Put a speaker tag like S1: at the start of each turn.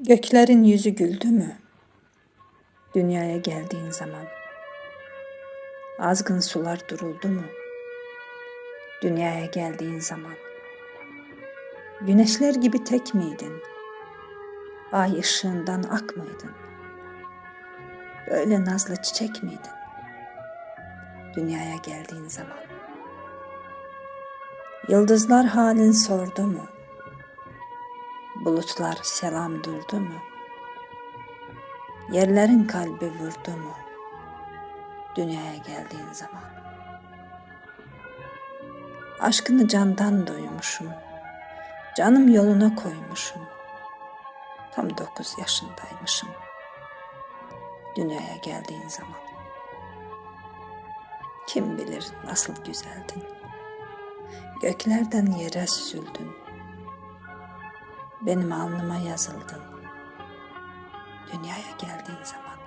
S1: Göklerin yüzü güldü mü? Dünyaya geldiğin zaman. Azgın sular duruldu mu? Dünyaya geldiğin zaman. Güneşler gibi tek miydin? Ay ışığından ak mıydın? Böyle nazlı çiçek miydin? Dünyaya geldiğin zaman. Yıldızlar halin sordu mu? Bulutlar selam durdu mu? Yerlerin kalbi vurdu mu? Dünyaya geldiğin zaman. Aşkını candan duymuşum. Canım yoluna koymuşum. Tam dokuz yaşındaymışım. Dünyaya geldiğin zaman. Kim bilir nasıl güzeldin. Göklerden yere süzüldün benim alnıma yazıldın. Dünyaya geldiğin zaman.